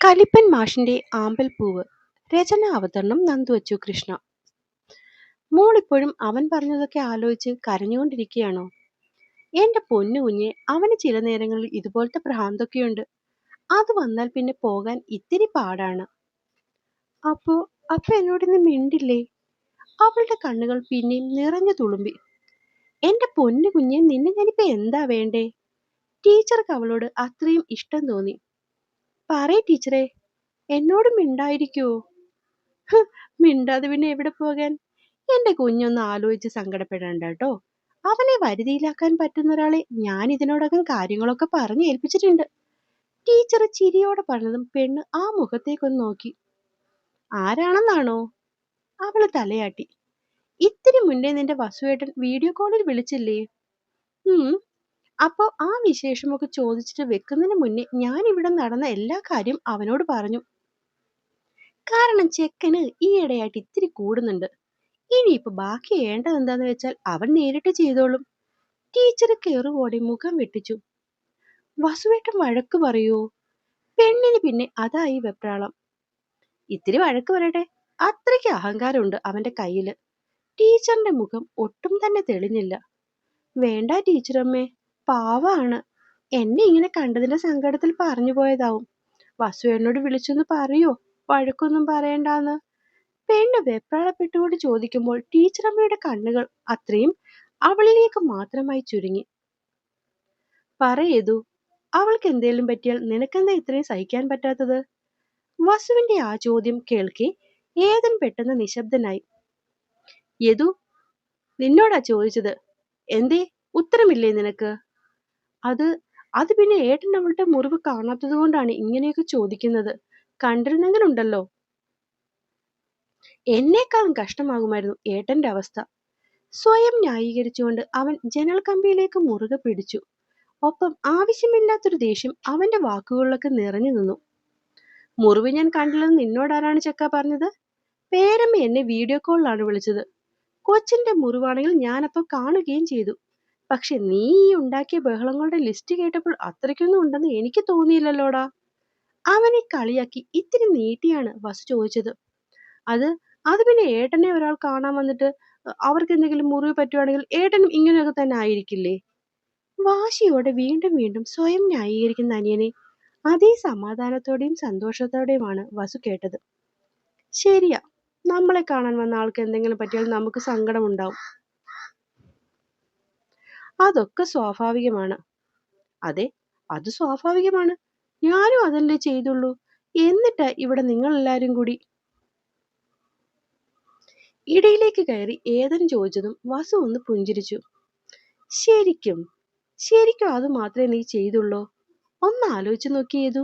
കലിപ്പൻ മാഷിന്റെ ആമ്പൽപ്പൂവ്. രചന അവതരണം നന്ദുവച്ചു കൃഷ്ണ. മോളിപ്പോഴും അവൻ പറഞ്ഞതൊക്കെ ആലോചിച്ച് കരഞ്ഞുകൊണ്ടിരിക്കുകയാണോ? എന്റെ പൊന്നു കുഞ്ഞെ അവന് ചില നേരങ്ങളിൽ ഇതുപോലത്തെ ഭ്രാന്തൊക്കെയുണ്ട്. അത് വന്നാൽ പിന്നെ പോകാൻ ഇത്തിരി പാടാണ്. അപ്പോ അപ്പൊ എന്നോടിന്ന് മിണ്ടില്ലേ? അവളുടെ കണ്ണുകൾ പിന്നെയും നിറഞ്ഞു തുളുമ്പി. എന്റെ പൊന്നു കുഞ്ഞെ നിന്നെ ഞാനിപ്പോ എന്താ വേണ്ടേ? ടീച്ചർക്ക് അവളോട് അത്രയും ഇഷ്ടം തോന്നി. പറയ് ടീച്ചറെ എന്നോട് മിണ്ടായിരിക്കോ. മിണ്ടാതെ പിന്നെ എവിടെ പോകാൻ? എന്റെ കുഞ്ഞൊന്ന് ആലോചിച്ച് സങ്കടപ്പെടേണ്ട കേട്ടോ. അവനെ വരുതിയിലാക്കാൻ പറ്റുന്ന ഒരാളെ ഞാൻ ഇതിനോടകം കാര്യങ്ങളൊക്കെ പറഞ്ഞു ഏൽപ്പിച്ചിട്ടുണ്ട്. ടീച്ചർ ചിരിയോടെ പറഞ്ഞതും പെണ്ണ് ആ മുഖത്തേക്കൊന്ന് നോക്കി. ആരാണെന്നാണോ? അവൾ തലയാട്ടി. ഇത്തിരി മുന്നേ നിന്റെ വസുവേട്ടൻ വീഡിയോ കോളിൽ വിളിച്ചില്ലേ? ഉം അപ്പോ ആ വിശേഷമൊക്കെ ചോദിച്ചിട്ട് വെക്കുന്നതിന് മുന്നേ ഞാൻ ഇവിടെ നടന്ന എല്ലാ കാര്യം അവനോട് പറഞ്ഞു. കാരണം ചെക്കന് ഈയിടെയായിട്ട് ഇത്തിരി കൂടുന്നുണ്ട്. ഇനിയിപ്പോ ബാക്കി വേണ്ടത് എന്താന്ന് വെച്ചാൽ അവൻ നേരിട്ട് ചെയ്തോളും. ടീച്ചർ കെറുവോടെ മുഖം വെട്ടിച്ചു. വസുവേട്ടൻ വഴക്ക് പറയൂ. പെണ്ണിന് പിന്നെ അതായി വെപ്രാളം. ഇത്തിരി വഴക്ക് പറയട്ടെ. അത്രയ്ക്ക് അഹങ്കാരമുണ്ട് അവന്റെ കയ്യിൽ. ടീച്ചറിന്റെ മുഖം ഒട്ടും തന്നെ തെളിഞ്ഞില്ല. വേണ്ട ടീച്ചറമ്മേ. പാവാണ്. എന്നെ ഇങ്ങനെ കണ്ടതിന്റെ സങ്കടത്തിൽ പറഞ്ഞു പോയതാവും. വസുവേട്ടനോട് വിളിച്ചൊന്ന് പറയോ? വഴക്കൊന്നും പറയണ്ടാന്ന്. പെണ്ണ് വെപ്രാളപ്പെട്ടുകൊണ്ട് ചോദിക്കുമ്പോൾ ടീച്ചറമ്മയുടെ കണ്ണുകൾ അത്രയും അവളിലേക്ക് മാത്രമായി ചുരുങ്ങി. പറയേതു അവൾക്ക് എന്തേലും പറ്റിയാൽ നിനക്കെന്താ ഇത്രയും സഹിക്കാൻ പറ്റാത്തത്? വസുവിന്റെ ആ ചോദ്യം കേൾക്കെ ഏതൻ പെട്ടെന്ന് നിശബ്ദനായി. യദു നിന്നോടാ ചോദിച്ചത്. എന്തേ? ഉത്തരമില്ലേ നിനക്ക്? അത് അത് പിന്നെ ഏട്ടൻ അവളുടെ മുറിവ് കാണാത്തത് കൊണ്ടാണ് ഇങ്ങനെയൊക്കെ ചോദിക്കുന്നത്. കണ്ടിരുന്നെങ്കിലുണ്ടല്ലോ. എന്നേക്കാളും കഷ്ടമാകുമായിരുന്നു ഏട്ടന്റെ അവസ്ഥ. സ്വയം ന്യായീകരിച്ചുകൊണ്ട് അവൻ ജനൽ കമ്പിയിലേക്ക് മുറുകെ പിടിച്ചു. ഒപ്പം ആവശ്യമില്ലാത്തൊരു ദേഷ്യം അവന്റെ വാക്കുകളിലൊക്കെ നിറഞ്ഞു നിന്നു. മുറിവ് ഞാൻ കണ്ടില്ലെന്ന് നിന്നോടാരാണ് ചെക്ക പറഞ്ഞത്? പേരമ്മ എന്നെ വീഡിയോ കോളിലാണ് വിളിച്ചത്. കൊച്ചിന്റെ മുറിവാണെങ്കിൽ ഞാനപ്പം കാണുകയും ചെയ്തു. പക്ഷെ നീ ഈ ഉണ്ടാക്കിയ ബഹളങ്ങളുടെ ലിസ്റ്റ് കേട്ടപ്പോൾ അത്രയ്ക്കൊന്നും ഉണ്ടെന്ന് എനിക്ക് തോന്നിയില്ലല്ലോടാ. അവനെ കളിയാക്കി ഇത്തിരി നീട്ടിയാണ് വസു ചോദിച്ചത്. അത് അത് പിന്നെ ഏട്ടനെ ഒരാൾ കാണാൻ വന്നിട്ട് അവർക്ക് എന്തെങ്കിലും മുറിവ് പറ്റുവാണെങ്കിൽ ഏട്ടനും ഇങ്ങനെയൊക്കെ തന്നെ ആയിരിക്കില്ലേ? വാശിയോടെ വീണ്ടും വീണ്ടും സ്വയം ന്യായീകരിക്കുന്ന അനിയനെ അതേ സമാധാനത്തോടെയും സന്തോഷത്തോടെയുമാണ് വസു കേട്ടത്. ശരിയാ നമ്മളെ കാണാൻ വന്ന ആൾക്ക് എന്തെങ്കിലും പറ്റിയാൽ നമുക്ക് സങ്കടമുണ്ടാവും. അതൊക്കെ സ്വാഭാവികമാണ്. അതെ അത് സ്വാഭാവികമാണ്. ഞാനും അതല്ലേ ചെയ്തുള്ളൂ. എന്നിട്ടാ ഇവിടെ നിങ്ങൾ എല്ലാരും കൂടി. ഇടയിലേക്ക് കയറി ഏതൻ ചോദിച്ചതും വസു ഒന്ന് പുഞ്ചിരിച്ചു. ശരിക്കും ശരിക്കും അത് മാത്രമേ നീ ചെയ്തുള്ളൂ? ഒന്ന് ആലോചിച്ച് നോക്കിയേതു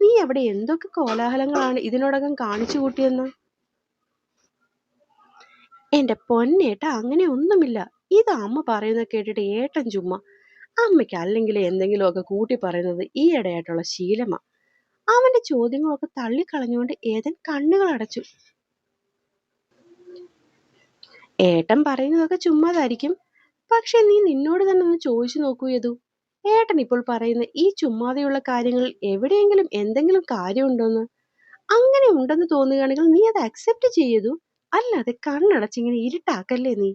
നീ അവിടെ എന്തൊക്കെ കോലാഹലങ്ങളാണ് ഇതിനോടകം കാണിച്ചു കൂട്ടിയെന്ന്? എന്റെ പൊന്നേട്ട അങ്ങനെ ഒന്നുമില്ല. ഇത് അമ്മ പറയുന്നത് കേട്ടിട്ട് ഏട്ടൻ ചുമ്മാ അമ്മയ്ക്ക് അല്ലെങ്കിൽ എന്തെങ്കിലുമൊക്കെ കൂട്ടി പറയുന്നത് ഈയിടെയായിട്ടുള്ള ശീലമാ. അവന്റെ ചോദ്യങ്ങളൊക്കെ തള്ളിക്കളഞ്ഞുകൊണ്ട് ഏതൻ കണ്ണുകൾ അടച്ചു. ഏട്ടൻ പറയുന്നതൊക്കെ ചുമ്മാതായിരിക്കും. പക്ഷെ നീ നിന്നോട് തന്നെ ഒന്ന് ചോദിച്ചു നോക്കൂ യതു ഏട്ടൻ ഇപ്പോൾ പറയുന്ന ഈ ചുമ്മാതെയുള്ള കാര്യങ്ങൾ എവിടെയെങ്കിലും എന്തെങ്കിലും കാര്യമുണ്ടോന്ന്? അങ്ങനെ ഉണ്ടെന്ന് തോന്നുകയാണെങ്കിൽ നീ അത് അക്സെപ്റ്റ് ചെയ്യതു അല്ലാതെ കണ്ണടച്ചിങ്ങനെ ഇരുട്ടാക്കല്ലേ നീ.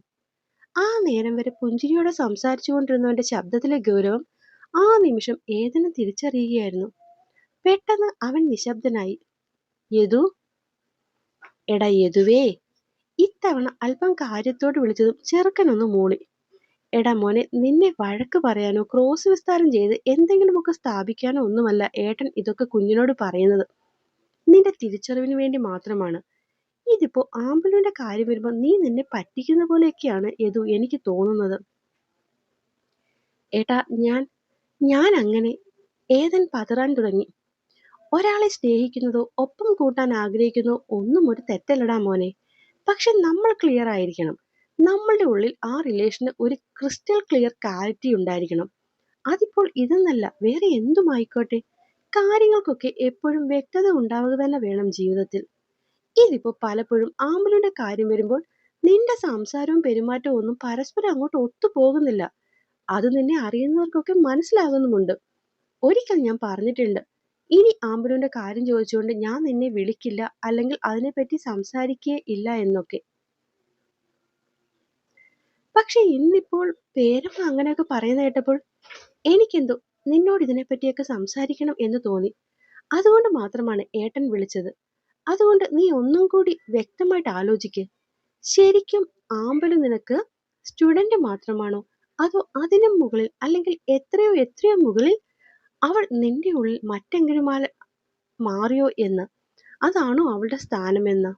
ആ നേരം വരെ പുഞ്ചിരിയോടെ സംസാരിച്ചുകൊണ്ടിരുന്നവന്റെ ശബ്ദത്തിലെ ഗൗരവം ആ നിമിഷം ഏതിനും തിരിച്ചറിയുകയായിരുന്നു. പെട്ടെന്ന് അവൻ നിശബ്ദനായി. യദു? എടാ യദുവേ. ഇത്തവണ അല്പം കാര്യത്തോട് വിളിച്ചതും ചെറുക്കനൊന്ന് മൂളി. എടാ മോനെ നിന്നെ വഴക്ക് പറയാനോ ക്രോസ് വിസ്താരം ചെയ്ത് എന്തെങ്കിലുമൊക്കെ സ്ഥാപിക്കാനോ ഒന്നുമല്ല ഏട്ടൻ ഇതൊക്കെ കുഞ്ഞിനോട് പറയുന്നത്. നിന്റെ തിരിച്ചറിവിന് വേണ്ടി മാത്രമാണ്. ഇതിപ്പോ ആമ്പലുവിന്റെ കാര്യം വരുമ്പോൾ നീ നിന്നെ പറ്റിക്കുന്ന പോലെയൊക്കെയാണ് യദു എനിക്ക് തോന്നുന്നത്. ഏട്ടാ ഞാൻ ഞാൻ അങ്ങനെ ഏതൻ പതറാൻ തുടങ്ങി. ഒരാളെ സ്നേഹിക്കുന്നതോ ഒപ്പം കൂട്ടാൻ ആഗ്രഹിക്കുന്നതോ ഒന്നും ഒരു തെറ്റല്ലടാ മോനെ. പക്ഷെ നമ്മൾ ക്ലിയർ ആയിരിക്കണം. നമ്മളുടെ ഉള്ളിൽ ആ റിലേഷന് ഒരു ക്രിസ്റ്റൽ ക്ലിയർ ക്ലാരിറ്റി ഉണ്ടായിരിക്കണം. അതിപ്പോൾ ഇതെന്നല്ല വേറെ എന്തുമായിക്കോട്ടെ കാര്യങ്ങൾക്കൊക്കെ എപ്പോഴും വ്യക്തത ഉണ്ടാവുക തന്നെ വേണം ജീവിതത്തിൽ. ഇതിപ്പോ പലപ്പോഴും ആമ്പലുടെ കാര്യം വരുമ്പോൾ നിന്റെ സംസാരവും പെരുമാറ്റവും ഒന്നും പരസ്പരം അങ്ങോട്ട് ഒത്തുപോകുന്നില്ല അത് നിന്നെ അറിയുന്നവർക്കൊക്കെ മനസ്സിലാകുന്നുമുണ്ട്. ഒരിക്കൽ ഞാൻ പറഞ്ഞിട്ടുണ്ട് ഇനി ആമ്പലുവിന്റെ കാര്യം ചോദിച്ചുകൊണ്ട് ഞാൻ നിന്നെ വിളിക്കില്ല അല്ലെങ്കിൽ അതിനെപ്പറ്റി സംസാരിക്കേ ഇല്ല എന്നൊക്കെ. പക്ഷെ ഇന്നിപ്പോൾ പേരമ്മ അങ്ങനെയൊക്കെ പറയുന്ന കേട്ടപ്പോൾ എനിക്കെന്തോ നിന്നോട് ഇതിനെപ്പറ്റിയൊക്കെ സംസാരിക്കണം എന്ന് തോന്നി. അതുകൊണ്ട് മാത്രമാണ് ഏട്ടൻ വിളിച്ചത്. അതുകൊണ്ട് നീ ഒന്നും കൂടി വ്യക്തമായിട്ട് ആലോചിക്ക്. ശരിക്കും ആമ്പൽ നിനക്ക് സ്റ്റുഡന്റ് മാത്രമാണോ? അതോ അതിനും മുകളിൽ അല്ലെങ്കിൽ എത്രയോ എത്രയോ മുകളിൽ അവൾ നിന്റെ ഉള്ളിൽ മറ്റെങ്കിലും മാറിയോ എന്ന്? അതാണോ അവളുടെ സ്ഥാനമെന്ന്?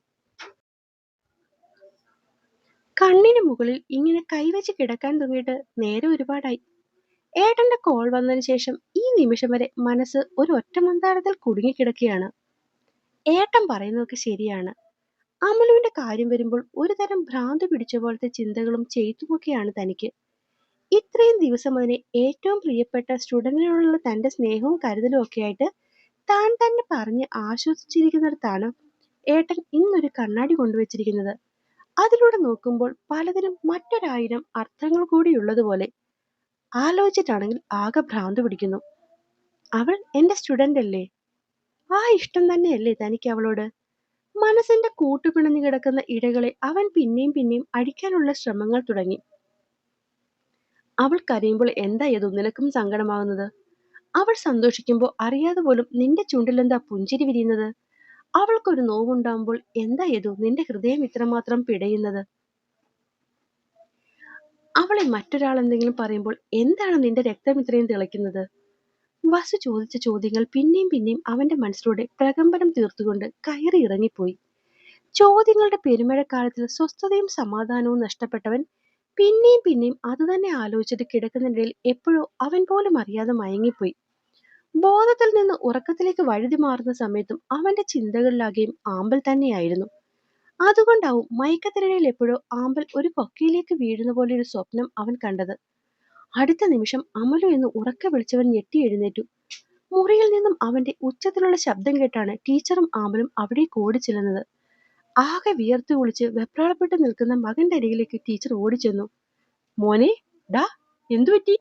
കണ്ണിന് മുകളിൽ ഇങ്ങനെ കൈവച്ച് കിടക്കാൻ തുടങ്ങിയിട്ട് നേരെ ഒരുപാടായി. ഏട്ടന്റെ കോൾ വന്നതിന് ശേഷം ഈ നിമിഷം വരെ മനസ്സ് ഒരു ഒറ്റമന്താരത്തിൽ കുടുങ്ങിക്കിടക്കുകയാണ്. ഏട്ടൻ പറയുന്നതൊക്കെ ശരിയാണ്. അമലുവിന്റെ കാര്യം വരുമ്പോൾ ഒരു തരം ഭ്രാന്ത് പിടിച്ച പോലത്തെ ചിന്തകളും ചെയ്തുമൊക്കെയാണ് തനിക്ക്. ഇത്രയും ദിവസം അതിനെ ഏറ്റവും പ്രിയപ്പെട്ട സ്റ്റുഡന്റിനോടുള്ള തന്റെ സ്നേഹവും കരുതലും ഒക്കെ ആയിട്ട് താൻ തന്നെ പറഞ്ഞ് ആശ്വസിച്ചിരിക്കുന്നിടത്താണ് ഏട്ടൻ ഇന്നൊരു കണ്ണാടി കൊണ്ടുവച്ചിരിക്കുന്നത്. അതിലൂടെ നോക്കുമ്പോൾ പലതിനും മറ്റൊരായിരം അർത്ഥങ്ങൾ കൂടിയുള്ളതുപോലെ ആലോചിച്ചിട്ടാണെങ്കിൽ ആകെ ഭ്രാന്ത് പിടിക്കുന്നു. അവൾ എന്റെ സ്റ്റുഡന്റ് അല്ലേ ആ ഇഷ്ടം തന്നെയല്ലേ തനിക്ക് അവളോട്? മനസ്സിന്റെ കൂട്ടുപിണഞ്ഞു കിടക്കുന്ന ഇടകളെ അവൻ പിന്നെയും പിന്നെയും അടിക്കാനുള്ള ശ്രമങ്ങൾ തുടങ്ങി. അവൾ കരയുമ്പോൾ എന്താ ഏതോ നിനക്കും സങ്കടമാകുന്നത് അവൾ സന്തോഷിക്കുമ്പോൾ അറിയാതെ പോലും നിന്റെ ചുണ്ടിലെന്താ പുഞ്ചിരി വിരിയുന്നത്? അവൾക്കൊരു നോവുണ്ടാകുമ്പോൾ എന്താ ഏതോ നിന്റെ ഹൃദയം ഇത്രമാത്രം പിടയുന്നത്? അവളെ മറ്റൊരാൾ എന്തെങ്കിലും പറയുമ്പോൾ എന്താണ് നിന്റെ രക്തം ഇത്രയും തിളയ്ക്കുന്നത്? വസു ചോദിച്ച ചോദ്യങ്ങൾ പിന്നെയും പിന്നെയും അവന്റെ മനസ്സിലൂടെ പ്രകമ്പനം തീർത്തുകൊണ്ട് കയറി ഇറങ്ങിപ്പോയി. ചോദ്യങ്ങളുടെ പെരുമഴക്കാലത്തിൽ സ്വസ്ഥതയും സമാധാനവും നഷ്ടപ്പെട്ടവൻ പിന്നെയും പിന്നെയും അതുതന്നെ ആലോചിച്ചിട്ട് കിടക്കുന്നതിനിടയിൽ എപ്പോഴോ അവൻ പോലും അറിയാതെ മയങ്ങിപ്പോയി. ബോധത്തിൽ നിന്ന് ഉറക്കത്തിലേക്ക് വഴുതി മാറുന്ന സമയത്തും അവന്റെ ചിന്തകളിലാകെയും ആമ്പൽ തന്നെയായിരുന്നു. അതുകൊണ്ടാവും മയക്കത്തിനിടയിൽ എപ്പോഴോ ആമ്പൽ ഒരു കൊക്കയിലേക്ക് വീഴുന്ന പോലെ ഒരു സ്വപ്നം അവൻ കണ്ടത്. അടുത്ത നിമിഷം അമലു എന്ന് ഉറക്കെ വിളിച്ചവൻ ഞെട്ടി എഴുന്നേറ്റു. മുറിയിൽ നിന്നും അവന്റെ ഉച്ചത്തിലുള്ള ശബ്ദം കേട്ടാണ് ടീച്ചറും ആമലും അവിടേക്ക് ഓടിച്ചെല്ലുന്നത് ആകെ വിയർത്തു കുളിച്ച് വെപ്രാളപ്പെട്ട് നിൽക്കുന്ന മകന്റെ അരികിലേക്ക് ടീച്ചർ ഓടിച്ചെന്നു. മോനെ ഡാ എന്തു പറ്റി?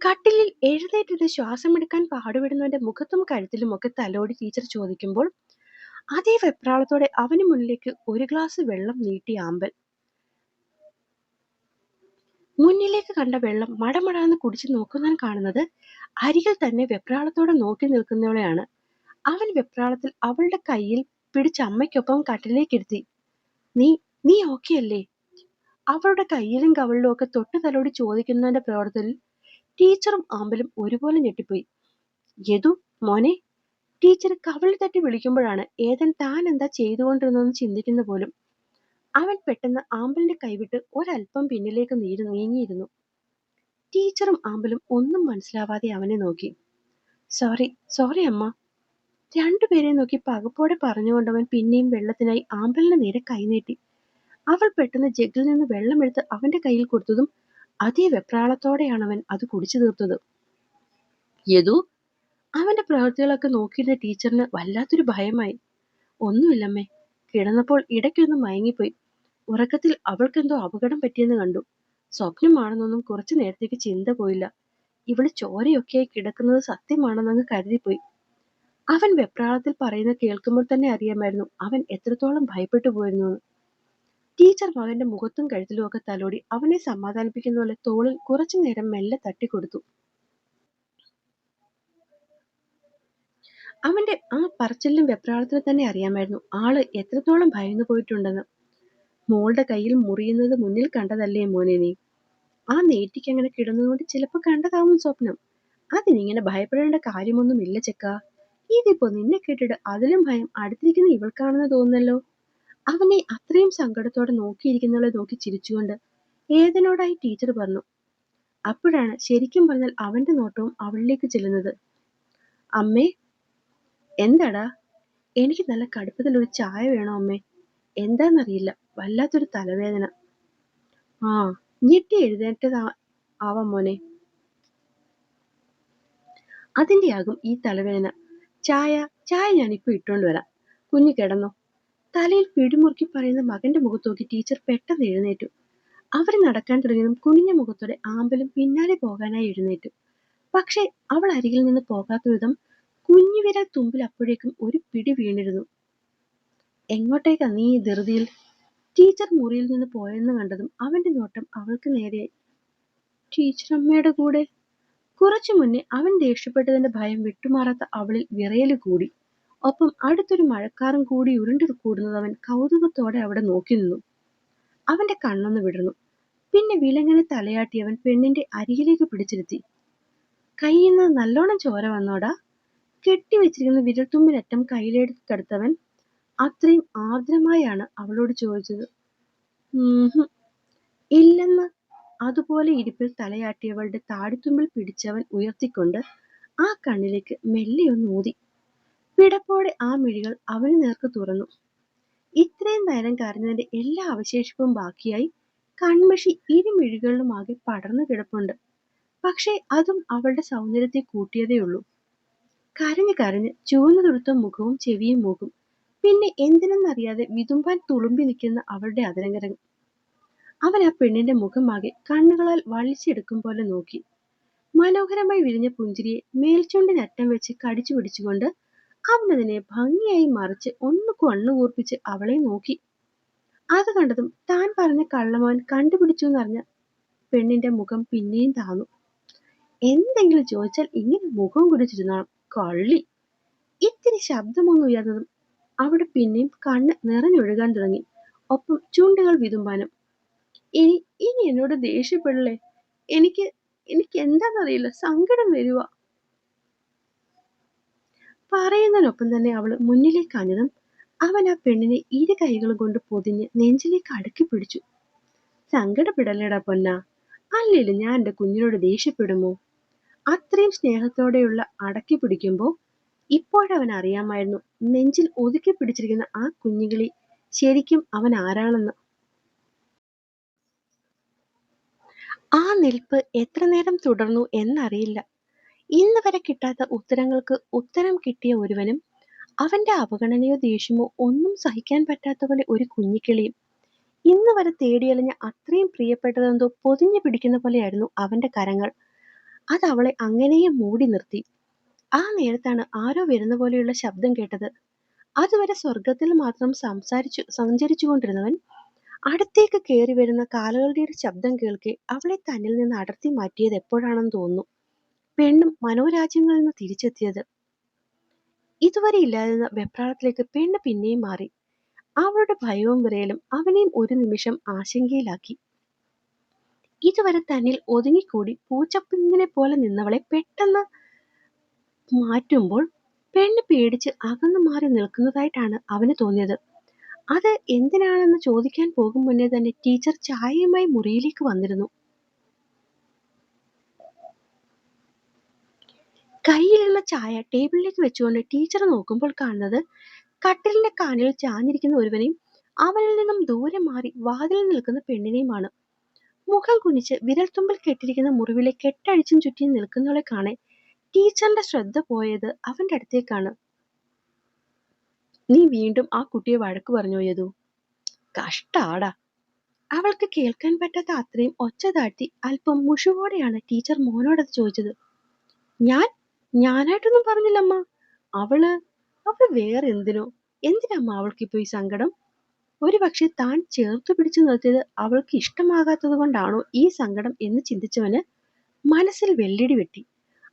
കട്ടിലിൽ എഴുന്നേറ്റിട്ട് ശ്വാസമെടുക്കാൻ പാടുപെടുന്നവന്റെ മുഖത്തും കഴുത്തിലും ഒക്കെ തലോടി ടീച്ചർ ചോദിക്കുമ്പോൾ അതേ വെപ്രാളത്തോടെ അവന് മുന്നിലേക്ക് ഒരു ഗ്ലാസ് വെള്ളം നീട്ടി ആമ്പൽ. മുന്നിലേക്ക് കണ്ട വെള്ളം മടമടാന്ന് കുടിച്ചു നോക്കുന്നവൻ കാണുന്നത് അരികിൽ തന്നെ വെപ്രാളത്തോടെ നോക്കി നിൽക്കുന്നവളെയാണ്. അവൻ വെപ്രാളത്തിൽ അവളുടെ കയ്യിൽ പിടിച്ച അമ്മയ്ക്കൊപ്പം കട്ടിലേക്കെടുത്തി നീ നീ ഓക്കെ അല്ലേ? അവളുടെ കയ്യിലും കവളിലും ഒക്കെ തൊട്ടു തലോടി ചോദിക്കുന്നതിന്റെ പ്രവർത്തനത്തിൽ ടീച്ചറും ആമ്പലും ഒരുപോലെ ഞെട്ടിപ്പോയി. യദു മോനെ ടീച്ചർ കവളിൽ തട്ടി വിളിക്കുമ്പോഴാണ് ഏതൻ താൻ എന്താ ചെയ്തുകൊണ്ടിരുന്നതെന്ന് ചിന്തിക്കുന്ന പോലും അവൻ പെട്ടെന്ന് ആമ്പലിന്റെ കൈവിട്ട് ഒരല്പം പിന്നിലേക്ക് നീര് നീങ്ങിയിരുന്നു. ടീച്ചറും ആമ്പലും ഒന്നും മനസ്സിലാവാതെ അവനെ നോക്കി. സോറി സോറി അമ്മ. രണ്ടുപേരെ നോക്കി പകപ്പോടെ പറഞ്ഞുകൊണ്ടവൻ പിന്നെയും വെള്ളത്തിനായി ആമ്പലിന് നേരെ കൈനീട്ടി അവൾ പെട്ടെന്ന് ജഗ്ഗിൽ നിന്ന് വെള്ളമെടുത്ത് അവന്റെ കയ്യിൽ കൊടുത്തതും അതേ വെപ്രാളത്തോടെയാണ് അവൻ അത് കുടിച്ചു തീർത്തത്. യദു? അവന്റെ പ്രവൃത്തികളൊക്കെ നോക്കിയിരുന്ന ടീച്ചറിന് വല്ലാത്തൊരു ഭയമായി. ഒന്നുമില്ലമ്മേ. കിടന്നപ്പോൾ ഇടയ്ക്കൊന്ന് മയങ്ങിപ്പോയി. ഉറക്കത്തിൽ അവൾക്കെന്തോ അപകടം പറ്റിയെന്ന് കണ്ടു. സ്വപ്നമാണെന്നൊന്നും കുറച്ചു നേരത്തേക്ക് ചിന്ത പോയില്ല. ഇവൾ ചോരയൊക്കെയായി കിടക്കുന്നത് സത്യമാണെന്നങ്ങ് കരുതിപ്പോയി. അവൻ വെപ്രാളത്തിൽ പറയുന്ന കേൾക്കുമ്പോൾ തന്നെ അറിയാമായിരുന്നു അവൻ എത്രത്തോളം ഭയപ്പെട്ടു പോയിരുന്നു ടീച്ചർ മകന്റെ മുഖത്തും കഴുത്തിലും ഒക്കെ തലോടി അവനെ സമാധാനിപ്പിക്കുന്ന പോലെ തോളിൽ കുറച്ചു നേരം മെല്ലെ തട്ടിക്കൊടുത്തു. അവന്റെ ആ പറച്ചിലും വെപ്രാളത്തിലും തന്നെ അറിയാമായിരുന്നു ആൾ എത്രത്തോളം ഭയന്നു പോയിട്ടുണ്ടെന്ന്. മോളുടെ കയ്യിൽ മുറിയുന്നത് മുന്നിൽ കണ്ടതല്ലേ മോനെ നീ? ആ നേറ്റിക്ക് അങ്ങനെ കിടന്നുകൊണ്ട് ചിലപ്പോ കണ്ടതാവും സ്വപ്നം. അതിനിങ്ങനെ ഭയപ്പെടേണ്ട കാര്യമൊന്നുമില്ല ചെക്ക. ഇതിപ്പോ നിന്നെ കേട്ടിട്ട് അതിലും ഭയം അടുത്തിരിക്കുന്ന ഇവൾക്കാണെന്ന് തോന്നുന്നല്ലോ. അവനെ അത്രയും സങ്കടത്തോടെ നോക്കിയിരിക്കുന്നവളെ നോക്കി ചിരിച്ചുകൊണ്ട് ഏതനോടായി ടീച്ചർ പറഞ്ഞു. അപ്പോഴാണ് ശരിക്കും പറഞ്ഞാൽ അവന്റെ നോട്ടവും അവളിലേക്ക് ചെല്ലുന്നത്. അമ്മേ എന്താടാ? എനിക്ക് നല്ല കടുപ്പത്തിൽ ഒരു ചായ വേണോ അമ്മേ? എന്താന്നറിയില്ല. വല്ലാത്തൊരു തലവേദന. ആ. ഞെട്ടി എഴുന്നേറ്റതാ ആവാം മോനെ. അതിന്റെ ആകും ഈ തലവേദന. ചായ ചായ ഞാനിപ്പോൾ ഇട്ടോണ്ട് വരാം. കുഞ്ഞു കിടന്നോ. തലയിൽ പിടിമുറുക്കി പറയുന്ന മകന്റെ മുഖത്ത് നോക്കി ടീച്ചർ പെട്ടെന്ന് എഴുന്നേറ്റു. അവർ നടക്കാൻ തുടങ്ങിയതും കുനിഞ്ഞ മുഖത്തോടെ ആമ്പലും പിന്നാലെ പോകാനായി എഴുന്നേറ്റു. പക്ഷേ അവൾ അരികിൽ നിന്ന് പോകാത്ത വിധം കുഞ്ഞു വിരൽ തുമ്പിൽ അപ്പോഴേക്കും ഒരു പിടി വീണിരുന്നു. എങ്ങോട്ടേക്കാ നീ ധൃതിയിൽ? ടീച്ചർ മുറിയിൽ നിന്ന് പോയെന്ന് കണ്ടതും അവന്റെ നോട്ടം അവൾക്ക് നേരെയായി ടീച്ചർ അമ്മയുടെ കൂടെ. കുറച്ചു മുന്നേ അവൻ ദേഷ്യപ്പെട്ടതിന്റെ ഭയം വിട്ടുമാറാത്ത അവളിൽ വിറയൽ കൂടി. ഒപ്പം അടുത്തൊരു മഴക്കാറും കൂടി ഉരുണ്ടു കൂടുന്നത് അവൻ കൗതുകത്തോടെ അവിടെ നോക്കി നിന്നു. അവന്റെ കണ്ണൊന്ന് വിടർന്നു. പിന്നെ വിലങ്ങനെ തലയാട്ടി അവൻ പെണ്ണിന്റെ അരികിലേക്ക് പിടിച്ചിരുത്തി. കയ്യിൽ നിന്ന് നല്ലോണം ചോര വന്നോടാ. കെട്ടിവെച്ചിരിക്കുന്ന വിരൽത്തുമ്പിലറ്റം കയ്യിലെടുത്തെടുത്തവൻ അത്രയും ആർദ്രമായാണ് അവളോട് ചോദിച്ചത്. "ഉംഹും. ഇല്ലെന്ന്. അതുപോലെ ഇരിപ്പിൽ തലയാട്ടിയവളുടെ താടിത്തുമ്പിൽ പിടിച്ചവൻ ഉയർത്തിക്കൊണ്ട് ആ കണ്ണിലേക്ക് മെല്ലെയൊന്ന് ഊതി. പിടപ്പോടെ ആ മിഴികൾ അവന് നേർക്ക് തുറന്നു. ഇത്രയും നേരം കരഞ്ഞതിന്റെ എല്ലാ അവശേഷിപ്പും ബാക്കിയായി കൺമഷി ഇരുമിഴികളിലുമാകെ പടർന്നു കിടപ്പുണ്ട്. പക്ഷേ അതും അവളുടെ സൗന്ദര്യത്തെ കൂട്ടിയതേയുള്ളൂ. കരഞ്ഞു കരഞ്ഞ് ചുവന്നു തുടുത്ത മുഖവും ചെവിയും മൂക്കും. പിന്നെ എന്തിനെന്നറിയാതെ വിതുമ്പാൻ തുളുമ്പി നിൽക്കുന്ന അവളുടെ അതരങ്കരം അവൻ ആ പെണ്ണിന്റെ മുഖമാകെ കണ്ണുകളാൽ വളിച്ചെടുക്കും പോലെ നോക്കി. മനോഹരമായി വിരിഞ്ഞ പുഞ്ചിരിയെ മേൽചുണ്ടിനറ്റം വെച്ച് കടിച്ചു പിടിച്ചുകൊണ്ട് അവനതിനെ ഭംഗിയായി മറിച്ച് ഒന്ന് കണ്ണുകൂർപ്പിച്ച് അവളെ നോക്കി. അത് കണ്ടതും താൻ പറഞ്ഞ കള്ളമോൻ കണ്ടുപിടിച്ചു എന്നറിഞ്ഞ പെണ്ണിന്റെ മുഖം പിന്നെയും താന്നു. എന്തെങ്കിലും ചോദിച്ചാൽ ഇങ്ങനെ മുഖം കുടിച്ചിരുന്നാണ് കള്ളി. ഇത്തിരി ശബ്ദമൊന്നും ഉയർന്നതും അവിടെ പിന്നെയും കണ്ണ് നിറഞ്ഞൊഴുകാൻ തുടങ്ങി. ഒപ്പം ചുണ്ടുകൾ വിതുമ്പാനും. ഇനി ഇനി എന്നോട് ദേഷ്യപ്പെടലേ എനിക്ക് എനിക്ക് എന്താണെന്നറിയില്ല സങ്കടം വരുക പറയുന്നതിനൊപ്പം തന്നെ അവൾ മുന്നിലേക്ക് അഞ്ഞതും അവൻ ആ പെണ്ണിനെ ഇരു കൈകളും കൊണ്ട് പൊതിഞ്ഞ് നെഞ്ചിലേക്ക് അടുക്കി പിടിച്ചു. സങ്കടപ്പെടല്ലേടാ പൊന്ന. അല്ലേലും ഞാൻ എന്റെ കുഞ്ഞിനോട് ദേഷ്യപ്പെടുമോ? അത്രയും സ്നേഹത്തോടെയുള്ള അടക്കി പിടിക്കുമ്പോൾ ഇപ്പോഴവൻ അറിയാമായിരുന്നു നെഞ്ചിൽ ഒതുക്കി പിടിച്ചിരിക്കുന്ന ആ കുഞ്ഞുകിളി ശരിക്കും അവൻ ആരാണെന്ന് ആ നിൽപ്പ് എത്ര നേരം തുടർന്നു എന്നറിയില്ല. ഇന്ന് വരെ കിട്ടാത്ത ഉത്തരങ്ങൾക്ക് ഉത്തരം കിട്ടിയ ഒരുവനും അവന്റെ അവഗണനയോ ദേഷ്യമോ ഒന്നും സഹിക്കാൻ പറ്റാത്ത പോലെ ഒരു കുഞ്ഞിക്കിളിയും ഇന്ന് വരെ തേടിയലഞ്ഞ അത്രയും പ്രിയപ്പെട്ടതെന്തോ പൊതിഞ്ഞു പിടിക്കുന്ന പോലെയായിരുന്നു അവന്റെ കരങ്ങൾ. അത് അവളെ അങ്ങനെയും മൂടി നിർത്തി. ആ നേരത്താണ് ആരോ വരുന്ന പോലെയുള്ള ശബ്ദം കേട്ടത്. അതുവരെ സ്വർഗത്തിൽ മാത്രം സംസാരിച്ചു സഞ്ചരിച്ചു കൊണ്ടിരുന്നവൻ അടുത്തേക്ക് കയറി വരുന്ന കാലുകളുടെ ഒരു ശബ്ദം കേൾക്കെ അവളെ തന്നിൽ നിന്ന് അടർത്തി മാറ്റിയത് എപ്പോഴാണെന്ന് തോന്നുന്നു. പെണ്ണും മനോരാജ്യങ്ങളിൽ നിന്ന് തിരിച്ചെത്തിയത്. ഇതുവരെ ഇല്ലാതിരുന്ന വെപ്രാളത്തിലേക്ക് പെണ്ണ് പിന്നെയും മാറി. അവളുടെ ഭയവും വിറയലും അവനെയും ഒരു നിമിഷം ആശങ്കയിലാക്കി. ഇതുവരെ തന്നിൽ ഒതുങ്ങിക്കൂടി പൂച്ചപ്പിങ്ങിനെ പോലെ നിന്നവളെ പെട്ടെന്ന് മാറ്റുമ്പോൾ പെണ്ണ് പേടിച്ച് അകന്നു മാറി നിൽക്കുന്നതായിട്ടാണ് അവന് തോന്നിയത്. അത് എന്തിനാണെന്ന് ചോദിക്കാൻ പോകും മുന്നേ തന്നെ ടീച്ചർ ചായയുമായി മുറിയിലേക്ക് വന്നിരുന്നു. കയ്യിലുള്ള ചായ ടേബിളിലേക്ക് വെച്ചുകൊണ്ട് ടീച്ചർ നോക്കുമ്പോൾ കാണുന്നത് കട്ടിലിന്റെ കാനിൽ ചാഞ്ഞിരിക്കുന്ന ഒരുവനെയും അവനിൽ നിന്നും ദൂരെ മാറി വാതിലിൽ നിൽക്കുന്ന പെണ്ണിനെയുമാണ്. മുഖം കുനിച്ച് വിരൽത്തുമ്പിൽ കെട്ടിരിക്കുന്ന മുറിവിലെ കെട്ടഴിച്ചും ചുറ്റി നിൽക്കുന്നവളെ കാണെ ടീച്ചറിന്റെ ശ്രദ്ധ പോയത് അവന്റെ അടുത്തേക്കാണ്. നീ വീണ്ടും ആ കുട്ടിയെ വഴക്ക് പറഞ്ഞു യതു കഷ്ടാടാ. അവൾക്ക് കേൾക്കാൻ പറ്റാത്ത അത്രയും ഒച്ച താഴ്ത്തി അല്പം മുഷിവോടെയാണ് ടീച്ചർ മോനോടത് ചോദിച്ചത്. ഞാൻ? ഞാനായിട്ടൊന്നും പറഞ്ഞില്ലമ്മ. അവൾ? അവൾ വേറെ എന്തിനോ? എന്തിനമ്മ അവൾക്ക് ഇപ്പൊ ഈ സങ്കടം? ഒരു പക്ഷെ താൻ ചേർത്ത് പിടിച്ചു നിർത്തിയത് അവൾക്ക് ഇഷ്ടമാകാത്തത് കൊണ്ടാണോ ഈ സങ്കടം എന്ന് ചിന്തിച്ചവന് മനസ്സിൽ വെള്ളിടി വെട്ടി.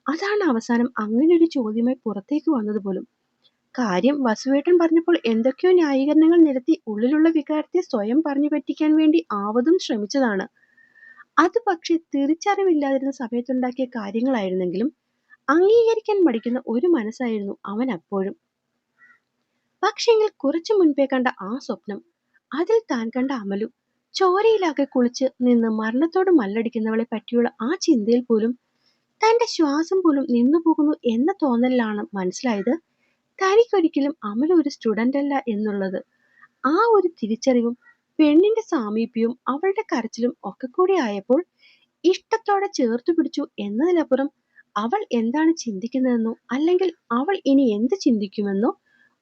അതാണ് അവസാനം. അങ്ങനെ ഒരു ചോദ്യമായി പുറത്തേക്ക് വന്നത് പോലും. കാര്യം വസുവേട്ടൻ പറഞ്ഞപ്പോൾ എന്തൊക്കെയോ ന്യായീകരണങ്ങൾ നിരത്തി ഉള്ളിലുള്ള വികാരത്തെ സ്വയം പറഞ്ഞു പറ്റിക്കാൻ വേണ്ടി ആവതും ശ്രമിച്ചതാണ്. അത് പക്ഷെ തിരിച്ചറിവില്ലാതിരുന്ന സമയത്തുണ്ടാക്കിയ കാര്യങ്ങളായിരുന്നെങ്കിലും അംഗീകരിക്കാൻ മടിക്കുന്ന ഒരു മനസ്സായിരുന്നു അവൻ അപ്പോഴും. പക്ഷെങ്കിൽ കുറച്ചു മുൻപേ കണ്ട ആ സ്വപ്നം അതിൽ താൻ കണ്ട അമലു ചോരയിലാകെ കുളിച്ച് നിന്ന് മരണത്തോട് മല്ലടിക്കുന്നവളെ പറ്റിയുള്ള ആ ചിന്തയിൽ പോലും തന്റെ ശ്വാസം പോലും നിന്നു പോകുന്നു എന്ന തോന്നലിലാണ് മനസ്സിലായത്. തനിക്കൊരിക്കലും അമല ഒരു സ്റ്റുഡന്റ് അല്ല എന്നുള്ളത്. ആ ഒരു തിരിച്ചറിവും പെണ്ണിന്റെ സാമീപ്യവും അവളുടെ കരച്ചിലും ഒക്കെ കൂടി ആയപ്പോൾ ഇഷ്ടത്തോടെ ചേർത്തു പിടിച്ചു എന്നതിനപ്പുറം അവൾ എന്താണ് ചിന്തിക്കുന്നതെന്നോ അല്ലെങ്കിൽ അവൾ ഇനി എന്ത് ചിന്തിക്കുമെന്നോ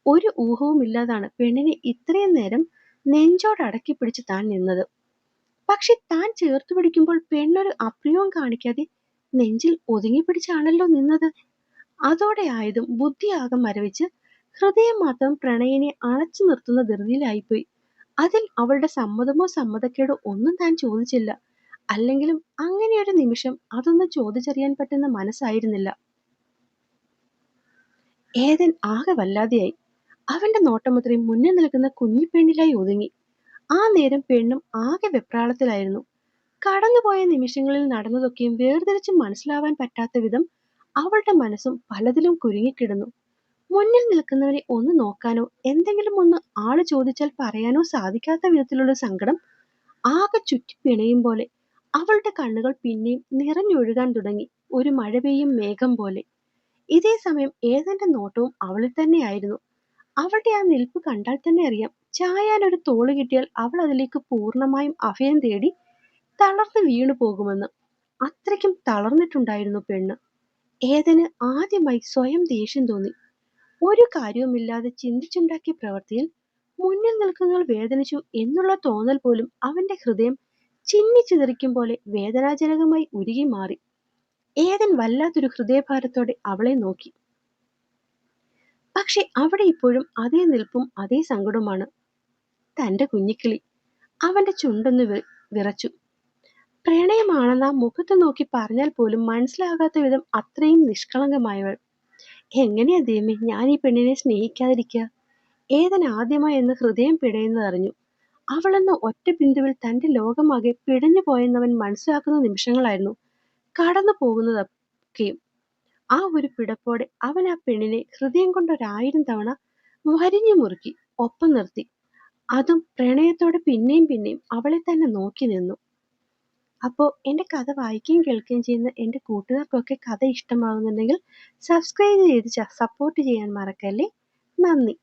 ഒരു ഊഹവും ഇല്ലാതാണ് പെണ്ണിനെ ഇത്രയും നേരം നെഞ്ചോട് അടക്കി പിടിച്ച് താൻ നിന്നത്. പക്ഷെ താൻ ചേർത്തു പിടിക്കുമ്പോൾ പെണ്ണൊരു അപ്രിയവും കാണിക്കാതെ നെഞ്ചിൽ ഒതുങ്ങി പിടിച്ചാണല്ലോ നിന്നത്. അതോടെ ആയതും ബുദ്ധിയാകെ മരവിച്ച് ഹൃദയം മാത്രം പ്രണയിനെ അണച്ചു നിർത്തുന്ന ധൃതിയിലായിപ്പോയി. അതിൽ അവളുടെ സമ്മതമോ സമ്മതക്കേടോ ഒന്നും താൻ ചോദിച്ചില്ല. അല്ലെങ്കിലും അങ്ങനെയൊരു നിമിഷം അതൊന്നും ചോദിച്ചറിയാൻ പറ്റുന്ന മനസ്സായിരുന്നില്ല. ഏതൻ ആകെ വല്ലാതെയായി. അവന്റെ നോട്ടമുദ്രയും മുന്നിൽ നിൽക്കുന്ന കുഞ്ഞിപ്പെണ്ണിലായി ഒതുങ്ങി. ആ നേരം പെണ്ണും ആകെ വെപ്രാളത്തിലായിരുന്നു. കടന്നുപോയ നിമിഷങ്ങളിൽ നടന്നതൊക്കെയും വേർതിരിച്ച് മനസ്സിലാവാൻ പറ്റാത്ത വിധം അവളുടെ മനസ്സും പലതിലും കുരുങ്ങിക്കിടന്നു. മുന്നിൽ നിൽക്കുന്നവരെ ഒന്ന് നോക്കാനോ എന്തെങ്കിലും ഒന്ന് ആൾ ചോദിച്ചാൽ പറയാനോ സാധിക്കാത്ത വിധത്തിലുള്ള സങ്കടം ആകെ ചുറ്റി പിണയും പോലെ അവളുടെ കണ്ണുകൾ പിന്നെയും നിറഞ്ഞൊഴുകാൻ തുടങ്ങി ഒരു മഴ പെയ്യും മേഘം പോലെ. ഇതേ സമയം ഏതെന്റെ നോട്ടവും അവളിൽ തന്നെയായിരുന്നു അവളുടെ ആ നിൽപ്പ് കണ്ടാൽ തന്നെ അറിയാം. ചായാൻ ഒരു തോൾ കിട്ടിയാൽ അവൾ അതിലേക്ക് പൂർണമായും അഭയം തേടി തളർന്നു വീണു പോകുമെന്ന്. അത്രയ്ക്കും തളർന്നിട്ടുണ്ടായിരുന്നു പെണ്ണ്. ഏതന് ആദ്യമായി സ്വയം ദേഷ്യം തോന്നി. ഒരു കാര്യവുമില്ലാതെ ചിന്തിച്ചുണ്ടാക്കിയ പ്രവൃത്തിയിൽ മുന്നിൽ നിൽക്കുന്നവർ വേദനിച്ചു എന്നുള്ള തോന്നൽ പോലും അവന്റെ ഹൃദയം ചിന്നിച്ചിതറിക്കും പോലെ വേദനാജനകമായി ഉരുകി മാറി. ഏതൻ വല്ലാത്തൊരു ഹൃദയഭാരത്തോടെ അവളെ നോക്കി. പക്ഷെ അവിടെ ഇപ്പോഴും അതേ നിൽപ്പും അതേ സങ്കടവുമാണ്. തന്റെ കുഞ്ഞിക്കിളി അവന്റെ ചുണ്ടൊന്ന് വിറച്ചു. പ്രണയമാണെന്ന് ആ മുഖത്ത് നോക്കി പറഞ്ഞാൽ പോലും മനസ്സിലാകാത്ത വിധം അത്രയും നിഷ്കളങ്കമായവൾ. എങ്ങനെയാ ദൈവമേ ഞാൻ ഈ പെണ്ണിനെ സ്നേഹിക്കാതിരിക്കുക ഏതൻ ആദ്യമായി എന്ന് ഹൃദയം പിടയുന്നതറിഞ്ഞു അവളെന്ന ഒറ്റ ബിന്ദുവിൽ തന്റെ ലോകമാകെ പിടഞ്ഞു പോയെന്നവൻ മനസ്സിലാക്കുന്ന നിമിഷങ്ങളായിരുന്നു കടന്നു പോകുന്നതൊക്കെയും ആ ഒരു പിടപ്പോടെ അവൻ ആ പെണ്ണിനെ ഹൃദയം കൊണ്ടൊരായിരം തവണ വരിഞ്ഞു മുറുക്കി ഒപ്പം നിർത്തി. അതും പ്രണയത്തോടെ പിന്നെയും പിന്നെയും അവളെ തന്നെ നോക്കി നിന്നു. അപ്പോൾ എന്റെ കഥ വായിക്കുകയും കേൾക്കുകയും ചെയ്യുന്ന എന്റെ കൂട്ടുകാർക്കൊക്കെ കഥ ഇഷ്ടമാകുന്നുണ്ടെങ്കിൽ സബ്സ്ക്രൈബ് ചെയ്ത് സപ്പോർട്ട് ചെയ്യാൻ മറക്കല്ലേ? നന്ദി.